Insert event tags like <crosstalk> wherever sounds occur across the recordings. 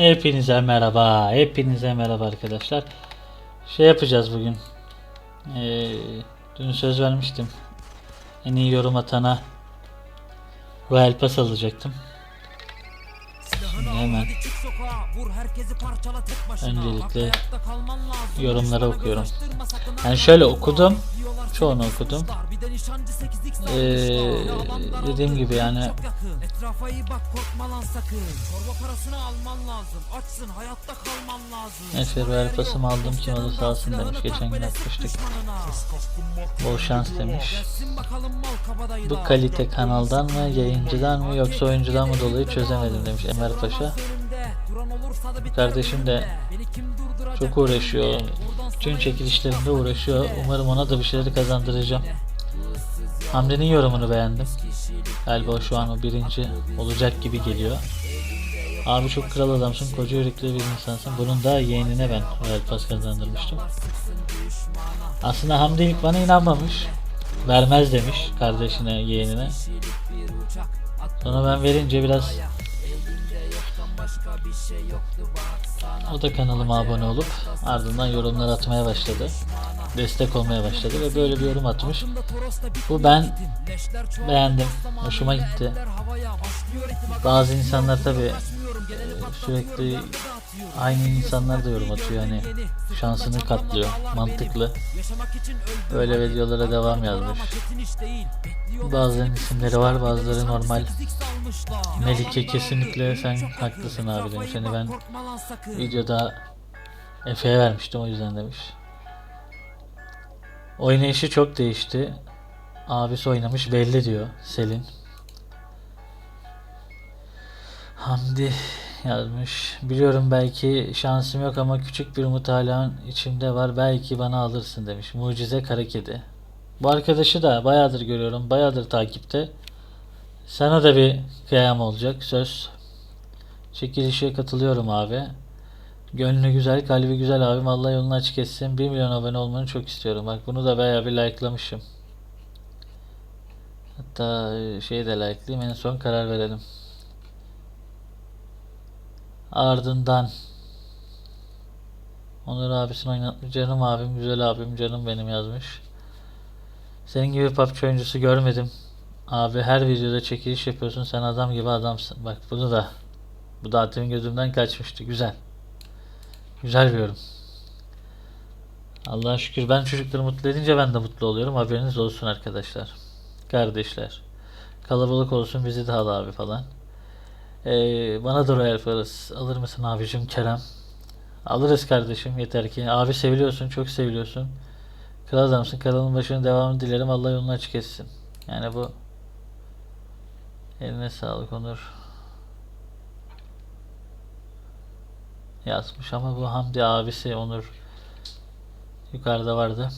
Hepinize merhaba. Hepinize merhaba arkadaşlar. Şey yapacağız bugün. Ee, dün söz vermiştim. En iyi yorum atana Royal Pass alacaktım. Şimdi hemen öncelikle yorumları okuyorum. Yani şöyle okudum. Çoğunu okudum. Ee, dediğim gibi yani Etrafa iyi bak korkma lan sakın Çorba parasını alman lazım Açsın hayatta kalman lazım Neyse Royal Pass'ımı aldım kim alırsa alsın demiş. Geçen gün atmıştık. Bol şans demiş. Bu kalite kanaldan mı, yayıncıdan mı yoksa oyuncudan mı dolayı çözemedim demiş Emer Paşa. Kardeşim de çok uğraşıyor. Tüm çekilişlerinde uğraşıyor. Umarım ona da bir şeyleri kazandıracağım. Hamdi'nin yorumunu beğendim. Galiba şu an o birinci olacak gibi geliyor. Abi çok kral adamsın, koca yürekli bir insansın. Bunun da yeğenine ben Royal Pass kazandırmıştım. Aslında Hamdi ilk bana inanmamış. Vermez demiş kardeşine, yeğenine. Sonra ben verince biraz o da kanalıma abone olup ardından yorumlar atmaya başladı. Destek olmaya başladı ve böyle bir yorum atmış. Bu ben beğendim. Hoşuma gitti. Bazı insanlar tabi sürekli aynı insanlar da yorum atıyor hani şansını katlıyor mantıklı öyle videolara devam yazmış bazılarının isimleri var bazıları normal Melike kesinlikle sen haklısın abi demiş hani ben videoda Efe'ye vermiştim o yüzden demiş oynayışı çok değişti abisi oynamış belli diyor Selin Hamdi yazmış. Biliyorum belki şansım yok ama küçük bir umut hala içimde var. Belki bana alırsın demiş. Mucize kara kedi. Bu arkadaşı da bayağıdır görüyorum. Bayağıdır takipte. Sana da bir kıyam olacak. Söz. Çekilişe katılıyorum abi. Gönlü güzel, kalbi güzel abim. Allah yolunu açık etsin. 1 milyon abone olmanı çok istiyorum. Bak bunu da bayağı bir likelamışım. Hatta şeyi de likelayayım. En son karar verelim. Ardından Onur abisini oynatmış. Canım abim, güzel abim, canım benim yazmış. Senin gibi PUBG oyuncusu görmedim. Abi her videoda çekiliş yapıyorsun. Sen adam gibi adamsın. Bak bunu da bu da benim gözümden kaçmıştı. Güzel. Güzel bir yorum. Allah'a şükür ben çocukları mutlu edince ben de mutlu oluyorum. Haberiniz olsun arkadaşlar. Kardeşler. Kalabalık olsun bizi de al abi falan. Ee, bana da Royal Pass alır mısın abicim Kerem? Alırız kardeşim yeter ki. Abi seviliyorsun, çok seviliyorsun. Kral adamsın. Kanalın başının devamını dilerim. Allah yolunu açık etsin. Yani bu eline sağlık Onur. Yazmış ama bu Hamdi abisi Onur yukarıda vardı.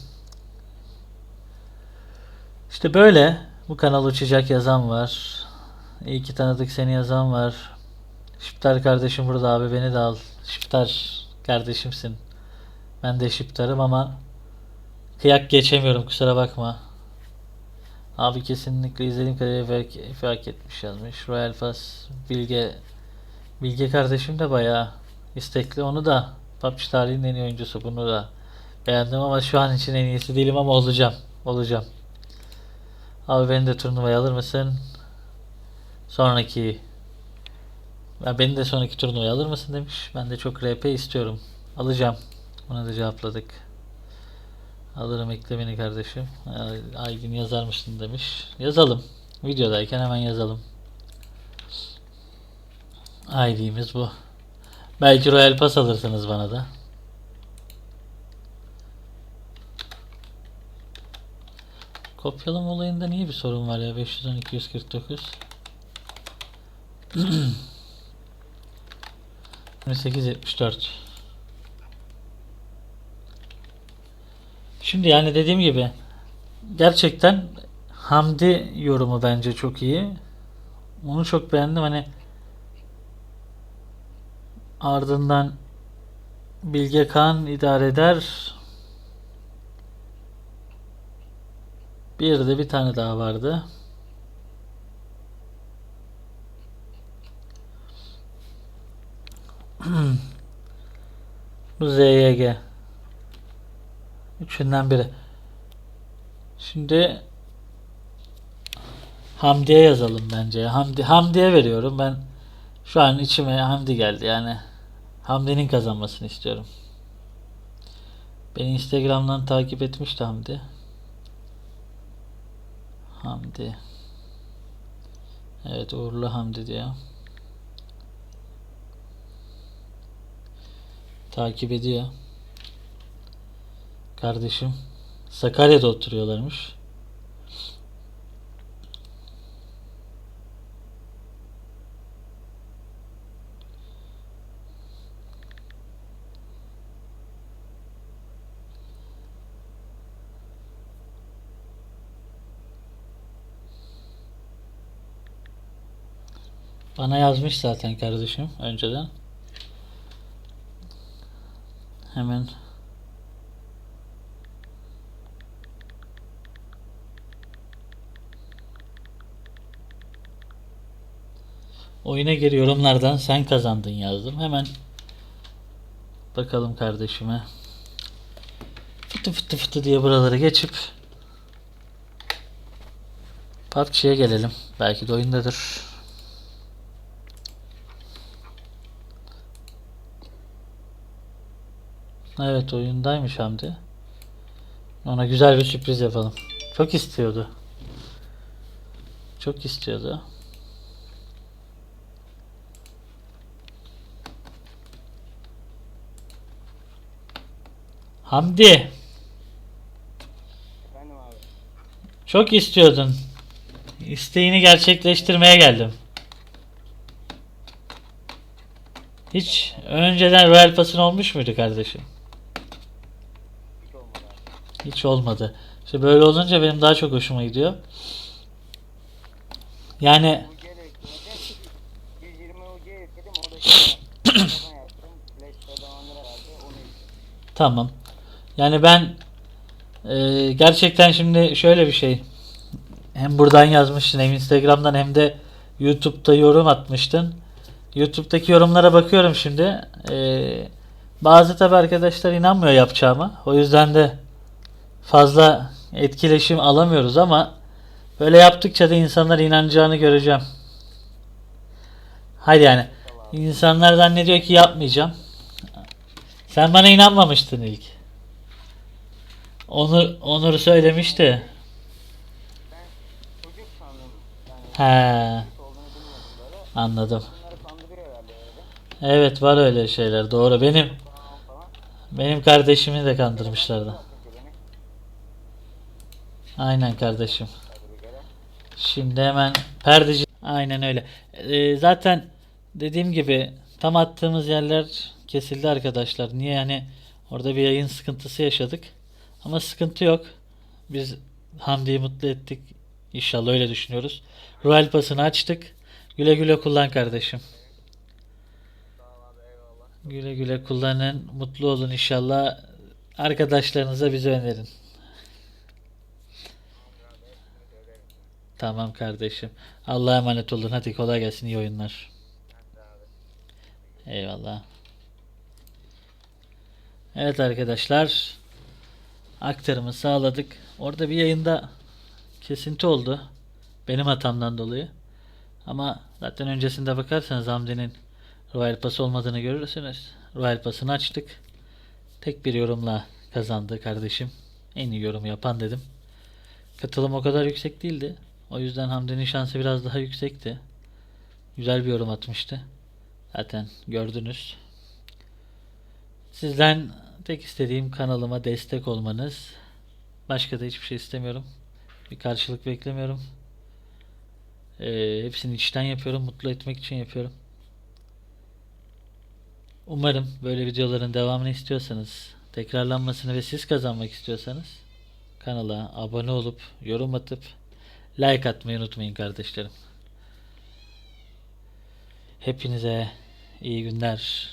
İşte böyle bu kanal uçacak yazan var. İyi ki tanıdık seni yazan var. Şiptar kardeşim burada abi beni de al. Şiptar kardeşimsin. Ben de Şiptar'ım ama kıyak geçemiyorum kusura bakma. Abi kesinlikle izlediğim kadarıyla Efe hak etmiş yazmış. Royal Pass Bilge Bilge kardeşim de bayağı istekli. Onu da PUBG tarihinin en iyi oyuncusu. Bunu da beğendim ama şu an için en iyisi değilim ama olacağım. Olacağım. Abi beni de turnuvaya alır mısın? Sonraki ya beni de sonraki turnuvaya alır mısın demiş. Ben de çok RP istiyorum. Alacağım. Ona da cevapladık. Alırım ekle beni kardeşim. Ay- Aygün yazar mısın demiş. Yazalım. Videodayken hemen yazalım. ID'miz bu. Belki Royal Pass alırsınız bana da. Kopyalama olayında niye bir sorun var ya? 512 149 2874 Şimdi yani dediğim gibi gerçekten Hamdi yorumu bence çok iyi. Onu çok beğendim hani ardından Bilge Kağan idare eder. Bir de bir tane daha vardı. <clears throat> Bu ZYG. Üçünden biri. Şimdi Hamdi'ye yazalım bence. Hamdi Hamdi'ye veriyorum. Ben şu an içime Hamdi geldi yani. Hamdi'nin kazanmasını istiyorum. Beni Instagram'dan takip etmişti Hamdi. Hamdi. Evet Uğurlu Hamdi diyor. Takip ediyor. Kardeşim. Sakarya'da oturuyorlarmış. Bana yazmış zaten kardeşim önceden. Hemen Oyuna gir yorumlardan sen kazandın yazdım. Hemen bakalım kardeşime. Fıtı fıtı fıtı diye buraları geçip PUBG'ye gelelim. Belki de oyundadır. Evet oyundaymış Hamdi. Ona güzel bir sürpriz yapalım. Çok istiyordu. Çok istiyordu. Hamdi, çok istiyordun. İsteğini gerçekleştirmeye geldim. Hiç önceden Royal Pass'ın olmuş muydu kardeşim? Hiç olmadı. İşte böyle olunca benim daha çok hoşuma gidiyor. Yani UC de yükledim. 120 UC yükledim. O da telefon yaptım. Flash'ta zamanlar herhalde onu yükledim. Tamam. Yani ben e, gerçekten şimdi şöyle bir şey. Hem buradan yazmıştın hem Instagram'dan hem de YouTube'da yorum atmıştın. YouTube'daki yorumlara bakıyorum şimdi. E, bazı tabi arkadaşlar inanmıyor yapacağıma. O yüzden de fazla etkileşim alamıyoruz ama böyle yaptıkça da insanlar inanacağını göreceğim. Hayır yani insanlar zannediyor ki yapmayacağım. Sen bana inanmamıştın ilk. Onur Onur söylemişti. He, anladım. Evet var öyle şeyler. Doğru. Benim benim kardeşimi de kandırmışlardı. Aynen kardeşim. Şimdi hemen perdeci. Aynen öyle. Ee, zaten dediğim gibi tam attığımız yerler kesildi arkadaşlar. Niye yani orada bir yayın sıkıntısı yaşadık. Ama sıkıntı yok. Biz Hamdi'yi mutlu ettik. İnşallah öyle düşünüyoruz. Royal Pass'ını açtık. Güle güle kullan kardeşim. Güle güle kullanın. Mutlu olun inşallah. Arkadaşlarınıza bizi önerin. Tamamdır abi hepsini söylerim. Tamam kardeşim. Allah'a emanet olun. Hadi kolay gelsin. iyi oyunlar. Eyvallah. Evet arkadaşlar. Aktarımı sağladık. Orada bir yayında kesinti oldu. Benim hatamdan dolayı. Ama zaten öncesinde bakarsanız Hamdi'nin Royal Pass olmadığını görürsünüz. Royal Pass'ını açtık. Tek bir yorumla kazandı kardeşim. En iyi yorum yapan dedim. Katılım o kadar yüksek değildi. O yüzden Hamdi'nin şansı biraz daha yüksekti. Güzel bir yorum atmıştı. Zaten gördünüz. Sizden tek istediğim kanalıma destek olmanız. Başka da hiçbir şey istemiyorum. Bir karşılık beklemiyorum. Ee, hepsini içten yapıyorum. Mutlu etmek için yapıyorum. Umarım böyle videoların devamını istiyorsanız, tekrarlanmasını ve siz kazanmak istiyorsanız kanala abone olup yorum atıp like atmayı unutmayın kardeşlerim. Hepinize iyi günler.